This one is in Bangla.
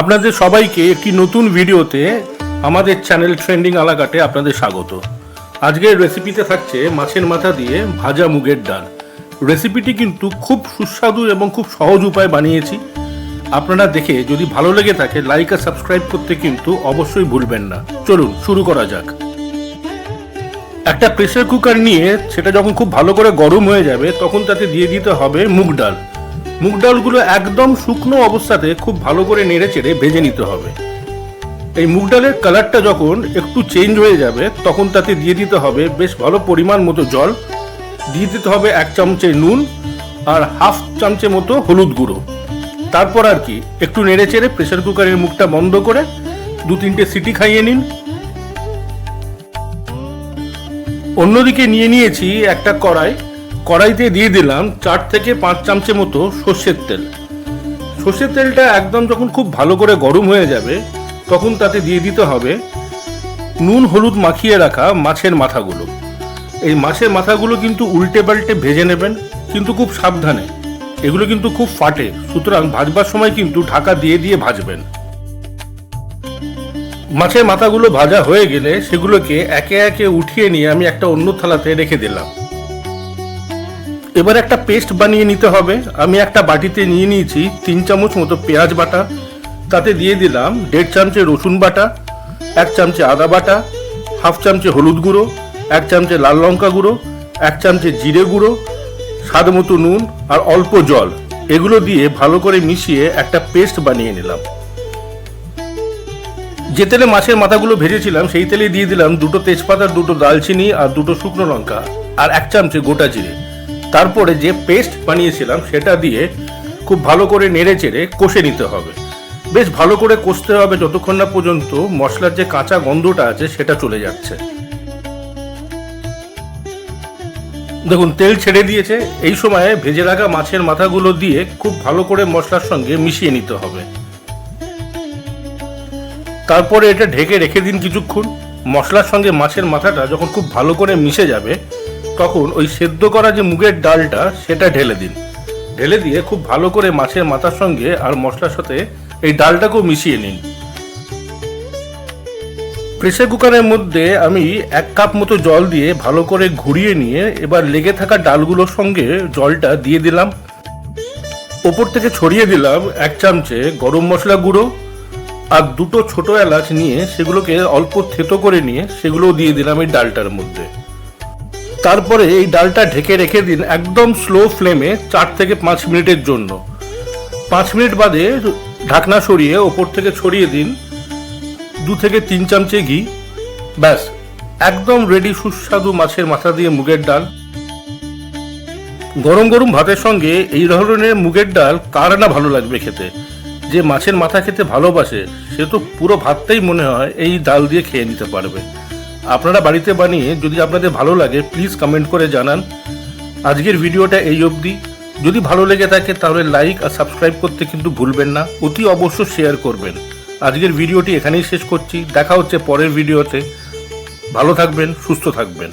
আপনাদের সবাইকে একটি নতুন ভিডিওতে আমাদের চ্যানেল ট্রেন্ডিং আলাকাটে আপনাদের স্বাগত। আজকের রেসিপিতে থাকছে মাছের মাথা দিয়ে ভাজা মুগের ডাল। রেসিপিটি কিন্তু খুব সুস্বাদু এবং খুব সহজ উপায় বানিয়েছি। আপনারা দেখে যদি ভালো লেগে থাকে, লাইক আর সাবস্ক্রাইব করতে কিন্তু অবশ্যই ভুলবেন না। চলুন, শুরু করা যাক। একটা প্রেসার কুকার নিয়ে সেটা যখন খুব ভালো করে গরম হয়ে যাবে, তখন তাতে দিয়ে দিতে হবে মুগ ডাল। মুগ ডালগুলো একদম শুকনো অবস্থাতে খুব ভালো করে নেড়ে চেড়ে ভেজে নিতে হবে। এই মুগ ডালের কালারটা যখন একটু চেঞ্জ হয়ে যাবে, তখন তাতে দিয়ে দিতে হবে বেশ ভালো পরিমাণ মতো জল। দিয়ে দিতে হবে এক চামচে নুন আর হাফ চামচে মতো হলুদ গুঁড়ো। তারপর আর কি, একটু নেড়ে চেড়ে প্রেসার কুকারের মুখটা বন্ধ করে দু তিনটে সিটি খাইয়ে নিন। অন্যদিকে নিয়ে নিয়েছি একটা কড়াই। কড়াইতে দিয়ে দিলাম চার থেকে পাঁচ চামচে মতো সর্ষের তেল। সর্ষের তেলটা একদম যখন খুব ভালো করে গরম হয়ে যাবে, তখন তাতে দিয়ে দিতে হবে নুন হলুদ মাখিয়ে রাখা মাছের মাথাগুলো। এই মাছের মাথাগুলো কিন্তু উল্টে পাল্টে ভেজে নেবেন, কিন্তু খুব সাবধানে। এগুলো কিন্তু খুব ফাটে, সুতরাং ভাজবার সময় কিন্তু ঢাকা দিয়ে দিয়ে ভাজবেন। মাছের মাথাগুলো ভাজা হয়ে গেলে সেগুলোকে একে একে উঠিয়ে নিয়ে আমি একটা অন্য থালাতে রেখে দিলাম। এবার একটা পেস্ট বানিয়ে নিতে হবে। আমি একটা বাটিতে নিয়ে নিয়েছি তিন চামচ মতো পেঁয়াজ বাটা। তাতে দিয়ে দিলাম দেড় চামচে রসুন বাটা, এক চামচে আদা বাটা, হাফ চামচে হলুদ গুঁড়ো, এক চামচে লাল লঙ্কা গুঁড়ো, এক চামচে জিরে গুঁড়ো, স্বাদ মতো নুন আর অল্প জল। এগুলো দিয়ে ভালো করে মিশিয়ে একটা পেস্ট বানিয়ে নিলাম। যে তেলে মাছের মাথাগুলো ভেজেছিলাম, সেই তেলে দিয়ে দিলাম দুটো তেজপাতা, দুটো দালচিনি আর দুটো শুকনো লঙ্কা আর এক চামচে গোটা জিরে। তারপরে যে পেস্ট বানিয়েছিলাম, সেটা দিয়ে খুব ভালো করে নেড়ে চেড়ে কষে নিতে হবে। বেশ ভালো করে কষতে হবে যতক্ষণ না পর্যন্ত মশলার যে কাঁচা গন্ধটা আছে, সেটা চলে যাচ্ছে। দেখুন, তেল ছেড়ে দিয়েছে। এই সময়ে ভেজে রাখা মাছের মাথাগুলো দিয়ে খুব ভালো করে মশলার সঙ্গে মিশিয়ে নিতে হবে। তারপরে এটা ঢেকে রেখে দিন কিছুক্ষণ। মশলার সঙ্গে মাছের মাথাটা যখন খুব ভালো করে মিশে যাবে তখন ওই সেদ্ধ করা যে মুগের ডালটা, সেটা ঢেলে দিন। ঢেলে দিয়ে খুব ভালো করে মাছের মাথার সঙ্গে আর মশলার সাথে এই ডালটাকেও মিশিয়ে নিন। প্রেসার কুকারের মধ্যে আমি এক কাপ মতো জল দিয়ে ভালো করে ঘুরিয়ে নিয়ে এবার লেগে থাকা ডালগুলোর সঙ্গে জলটা দিয়ে দিলাম। ওপর থেকে ছড়িয়ে দিলাম এক চামচে গরম মশলা গুঁড়ো আর দুটো ছোট এলাচ নিয়ে সেগুলোকে অল্প থেতো করে নিয়ে সেগুলো দিয়ে দিলাম এই ডালটার মধ্যে। তারপরে এই ডালটা ঢেকে রেখে দিন একদম স্লো ফ্লেমে চার থেকে পাঁচ মিনিটের জন্য। পাঁচ মিনিট বাদে ঢাকনা সরিয়ে ওপর থেকে ছড়িয়ে দিন দু থেকে তিন চামচে ঘি। ব্যাস, একদম রেডি সুস্বাদু মাছের মাথা দিয়ে মুগের ডাল। গরম গরম ভাতের সঙ্গে এই ধরনের মুগের ডাল কার না ভালো লাগবে খেতে? যে মাছের মাথা খেতে ভালোবাসে, সে তো পুরো ভাতটাই মনে হয় এই ডাল দিয়ে খেয়ে নিতে পারবে। আপনারা বাড়িতে বানিয়ে যদি আপনাদের ভালো লাগে প্লিজ কমেন্ট করে জানান। আজকের ভিডিওটা এই অবধি। যদি ভালো লেগে থাকে, তাহলে লাইক আর সাবস্ক্রাইব করতে কিন্তু ভুলবেন না। অতি অবশ্য শেয়ার করবেন। আজকের ভিডিওটি এখানেই শেষ করছি। দেখা হচ্ছে পরের ভিডিওতে। ভালো থাকবেন, সুস্থ থাকবেন।